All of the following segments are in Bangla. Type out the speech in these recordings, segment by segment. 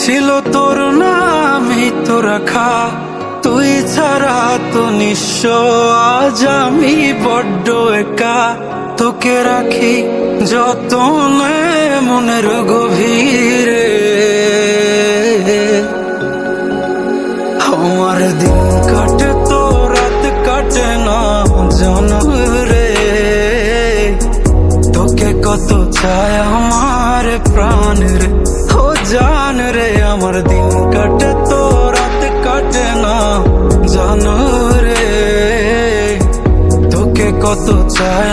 ছিল তোর নামই তো রাখা। তুই ছাড়া তো নিঃস্ব, আজ আমি বড্ড একা। তোকে রাখি যতনে মনের গভীরে। আমার দিন কাটে তো রাত কাটে না জানো রে তোকে কত চায় আমার প্রাণ রে। ও জান রে, আমার দিন কাটে, তো রাত কাটে না। জানো রে, তোকে কত চায়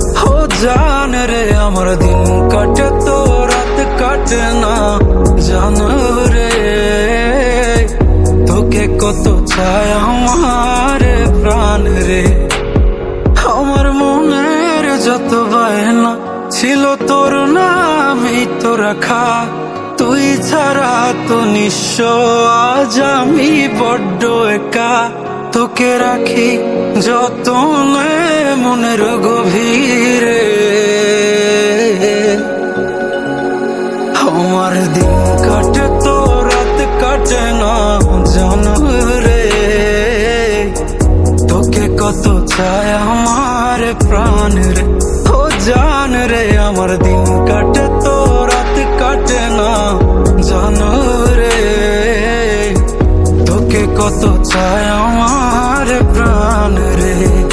জান রে আমার দিন কাটে তো রাত কাটে না জান রে তোকে কত চায় আমার প্রাণ রে আমার মনের যত বায়না ছিল তোর নামই তো রাখা তুই ছাড়া তো নিঃস্ব আজ আমি বড্ড একা তোকে রাখি যতনে মনের গভীরে। আমার দিন কাটে তো রাত কাটে না জানো রে। তোকে কত চায় আমার প্রাণ রে You.